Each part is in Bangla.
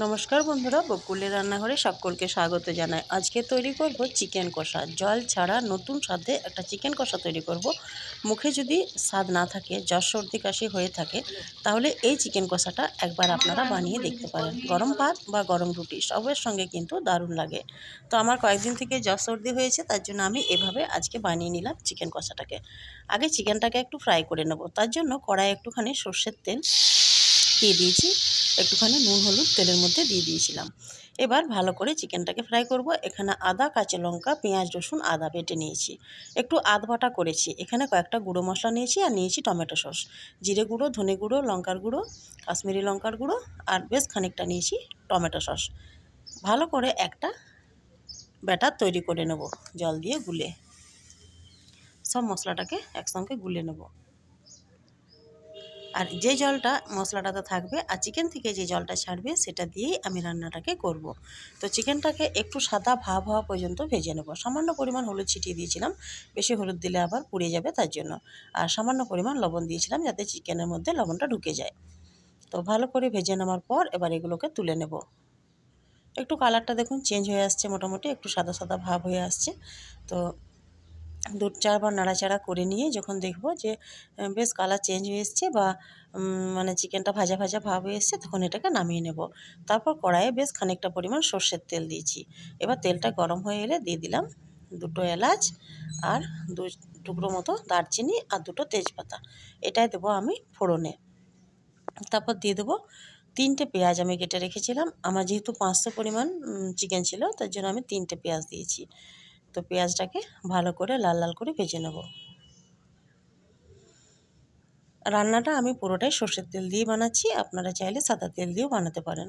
নমস্কার বন্ধুরা, বকুলের রান্নাঘরে সকলকে স্বাগত জানাই। আজকে তৈরি করব চিকেন কষা। জল ছাড়া নতুন স্বাদে একটা চিকেন কষা তৈরি করব। মুখে যদি স্বাদ না থাকে, জ্বর সর্দি কাশি হয়ে থাকে, তাহলে এই চিকেন কষাটা একবার আপনারা বানিয়ে দেখতে পারেন। গরম ভাত বা গরম রুটি, সবের সঙ্গে কিন্তু দারুণ লাগে। তো আমার কয়েকদিন থেকে জ্বর সর্দি হয়েছে, তার জন্য আমি এভাবে আজকে বানিয়ে নিলাম চিকেন কষাটাকে। আগে চিকেনটাকে একটু ফ্রাই করে নেব। তার জন্য কড়াই একটুখানি সর্ষের তেল দিয়ে দিয়েছি। একটুখানি নুন, হলুদ, তেলের মধ্যে দিয়ে দিয়েছিলাম। এবার ভালো করে চিকেনটাকে ফ্রাই করব। এখানে আদা, কাঁচা লঙ্কা, পেঁয়াজ, রসুন, আদা বেটে নিয়েছি। একটু আধ বাটা করেছি। এখানে কয়েকটা গুঁড়ো মশলা নিয়েছি আর নিয়েছি টমেটো সস। জিরে গুঁড়ো, ধনে গুঁড়ো, লঙ্কার গুঁড়ো, কাশ্মীরি লঙ্কার গুঁড়ো আর বেশ খানিকটা নিয়েছি টমেটো সস। ভালো করে একটা ব্যাটার তৈরি করে নেব। জল দিয়ে গুলে। সব মশলাটাকে একসঙ্গে গুলে নেব। আর যে জলটা মশলাটাতে থাকবে আর চিকেন থেকে যে জলটা ছাড়বে সেটা দিয়েই আমি রান্নাটাকে করব। তো চিকেনটাকে একটু সাদা ভাব হওয়া পর্যন্ত ভেজে নেব। সামান্য পরিমাণ হলুদ ছিটিয়ে দিয়েছিলাম, বেশি হলুদ দিলে আবার পুড়ে যাবে তার জন্য। আর সামান্য পরিমাণ লবণ দিয়েছিলাম যাতে চিকেনের মধ্যে লবণটা ঢুকে যায়। তো ভালো করে ভেজে নেওয়ার পর এবার এগুলোকে তুলে নেব। একটু কালারটা দেখুন চেঞ্জ হয়ে আসছে মোটামুটি, একটু সাদা সাদা ভাব হয়ে আসছে। তো দু চারবার নাড়াচাড়া করে নিয়ে যখন দেখব যে বেশ কালার চেঞ্জ হয়ে এসছে বা মানে চিকেনটা ভাজা ভাজা ভাব হয়ে এসছে, তখন এটাকে নামিয়ে নেব। তারপর কড়াইয়ে বেশ খানিকটা পরিমাণ সর্ষের তেল দিয়েছি। এবার তেলটা গরম হয়ে এলে দিয়ে দিলাম দুটো এলাচ আর দু টুকরো মতো দারচিনি আর দুটো তেজপাতা। এটাই দেবো আমি ফোড়নে। তারপর দিয়ে দেবো তিনটে পেঁয়াজ আমি কেটে রেখেছিলাম। আমার যেহেতু পাঁচশো পরিমাণ চিকেন ছিল, তার জন্য আমি তিনটে পেঁয়াজ দিয়েছি। তো পেঁয়াজটাকে ভালো করে লাল লাল করে ভেজে নেব। রান্নাটা আমি পুরোটাই সর্ষের তেল দিয়ে বানাচ্ছি, আপনারা চাইলে সাদা তেল দিয়েও বানাতে পারেন।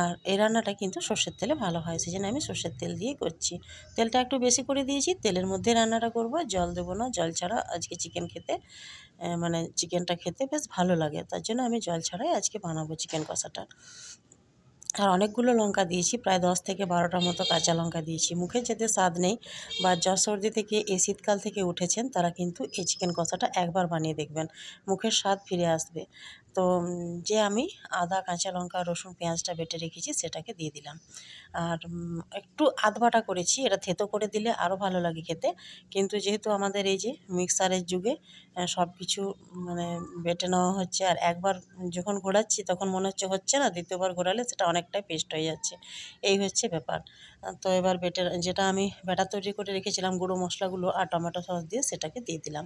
আর এই রান্নাটা কিন্তু সর্ষের তেলে ভালো হয় সেই জন্য আমি সর্ষের তেল দিয়েই করছি। তেলটা একটু বেশি করে দিয়েছি, তেলের মধ্যে রান্নাটা করব, জল দেবো না, জল ছাড়া আজকে চিকেন খেতে মানে চিকেনটা খেতে বেশ ভালো লাগে, তার জন্য আমি জল ছাড়াই আজকে বানাবো চিকেন কষাটা। আর অনেকগুলো লঙ্কা দিয়েছি, প্রায় দশ থেকে বারোটার মতো কাঁচা লঙ্কা দিয়েছি। মুখে যাতে স্বাদ নেই বা জ্বর সর্দি থেকে এই শীতকাল থেকে উঠেছেন, তারা কিন্তু এই চিকেন কষাটা একবার বানিয়ে দেখবেন। মুখের স্বাদ ফিরে আসবে। তো যে আমি আদা, কাঁচা লঙ্কা, রসুন, পেঁয়াজটা বেটে রেখেছি, সেটাকে দিয়ে দিলাম। আর একটু আধ বাটা করেছি, এটা থেতো করে দিলে আরও ভালো লাগে খেতে। কিন্তু যেহেতু আমাদের এই যে মিক্সারের যুগে সব কিছু মানে বেটে নেওয়া হচ্ছে, আর একবার যখন ঘোরাচ্ছি, তখন মনে হচ্ছে হচ্ছে না, দ্বিতীয়বার ঘোরালে সেটা অনেকটাই পেস্ট হয়ে যাচ্ছে। এই হচ্ছে ব্যাপার। তো এবার বেটে, যেটা আমি ব্যাটার তৈরি করে রেখেছিলাম, গুঁড়ো মশলাগুলো আর টমেটো সস দিয়ে, সেটাকে দিয়ে দিলাম।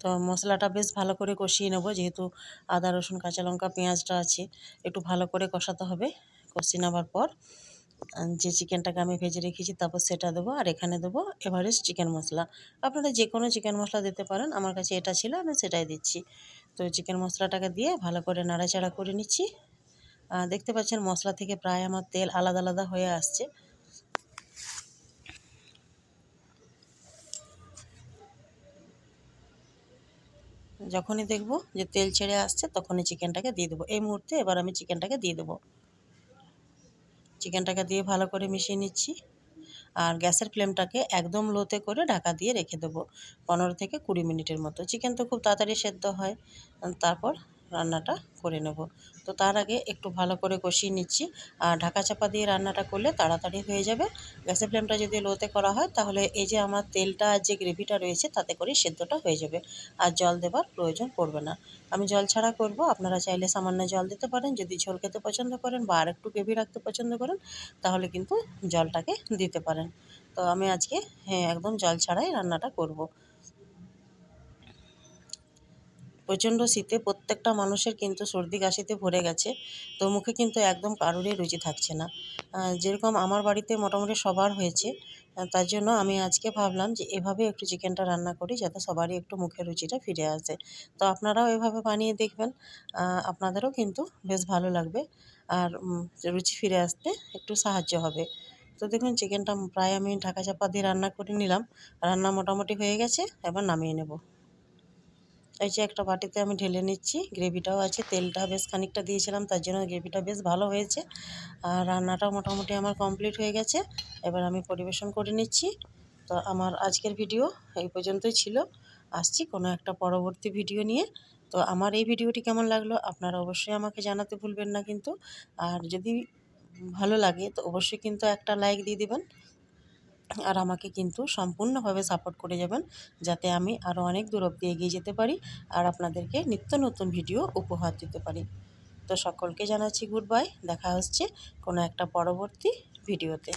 তো মশলাটা বেশ ভালো করে কষিয়ে নেব। যেহেতু আদা, রসুন, কাঁচা লঙ্কা, পেঁয়াজটা আছে, একটু ভালো করে কষাতে হবে। কষিয়ে নেওয়ার পর যে চিকেনটাকে আমি ভেজে রেখেছি তারপর সেটা দেবো আর এখানে দেবো এভারেস্ট চিকেন মশলা। আপনারা যে কোনো চিকেন মশলা দিতে পারেন, আমার কাছে এটা ছিল, আমি সেটাই দিচ্ছি। তো চিকেন মশলাটাকে দিয়ে ভালো করে নাড়াচাড়া করে নিচ্ছি। দেখতে পাচ্ছেন মশলা থেকে প্রায় আমার তেল আলাদা আলাদা হয়ে আসছে। যখনই দেখব যে তেল ছেড়ে আসছে, তখনই চিকেনটাকে দিয়ে দেবো। এই মুহূর্তে এবার আমি চিকেনটাকে দিয়ে দেবো। চিকেনটাকে দিয়ে ভালো করে মিশিয়ে নিচ্ছি আর গ্যাসের ফ্লেমটাকে একদম লোতে করে ঢাকা দিয়ে রেখে দেবো পনেরো থেকে কুড়ি মিনিটের মতো। চিকেন তো খুব তাড়াতাড়ি সেদ্ধ হয়। তারপর রান্নাটা করে নেব। তো তার আগে একটু ভালো করে কষিয়ে নিচ্ছি। আর ঢাকা চাপা দিয়ে রান্নাটা করলে তাড়াতাড়ি হয়ে যাবে। গ্যাসের ফ্লেমটা যদি লোতে করা হয়, তাহলে এই যে আমার তেলটা আর যে গ্রেভিটা রয়েছে, তাতে করে সেদ্ধটা হয়ে যাবে। আর জল দেবার প্রয়োজন পড়বে না। আমি জল ছাড়া করব। আপনারা চাইলে সামান্য জল দিতে পারেন। যদি ঝোল খেতে পছন্দ করেন বা আর একটু গ্রেভি রাখতে পছন্দ করেন, তাহলে কিন্তু জলটাকে দিতে পারেন। তো আমি আজকে হ্যাঁ একদম জল ছাড়াই রান্নাটা করব। প্রচণ্ড শীতে প্রত্যেকটা মানুষের কিন্তু সর্দি কাশিতে ভরে গেছে, তো মুখে কিন্তু একদম কারোরই রুচি থাকছে না। যেরকম আমার বাড়িতে মোটামুটি সবার হয়েছে তার জন্য আমি আজকে ভাবলাম যে এভাবে একটু চিকেনটা রান্না করি যাতে সবারই একটু মুখের রুচিটা ফিরে আসে। তো আপনারাও এভাবে বানিয়ে দেখবেন আপনাদেরও কিন্তু বেশ ভালো লাগবে আর রুচি ফিরে আসতে একটু সাহায্য হবে। তো দেখুন চিকেনটা প্রায় আমি ঢাকা চাপা দিয়ে রান্না করে নিলাম, রান্না মোটামুটি হয়ে গেছে, এবার নামিয়ে নেব। এই যে একটা বাটিতে আমি ঢেলে নিচ্ছি। গ্রেভিটাও আছে, তেলটা বেশ খানিকটা দিয়েছিলাম, তার জন্য গ্রেভিটা বেশ ভালো হয়েছে। আর রান্নাটাও মোটামুটি আমার কমপ্লিট হয়ে গেছে। এবার আমি পরিবেশন করে নিচ্ছি। তো আমার আজকের ভিডিও এই পর্যন্তই ছিল। আসছি কোনো একটা পরবর্তী ভিডিও নিয়ে। তো আমার এই ভিডিওটি কেমন লাগল আপনারা অবশ্যই আমাকে জানাতে ভুলবেন না কিন্তু। আর যদি ভালো লাগে তো অবশ্যই কিন্তু একটা লাইক দিয়ে দিবেন। আর আমাকে কিন্তু সম্পূর্ণভাবে সাপোর্ট করে যাবেন, যাতে আমি আরও অনেক দূর অব্দি এগিয়ে যেতে পারি আর আপনাদেরকে নিত্য নতুন ভিডিও উপহার দিতে পারি। তো সকলকে জানাচ্ছি গুড বাই দেখা হচ্ছে কোনো একটা পরবর্তী ভিডিওতে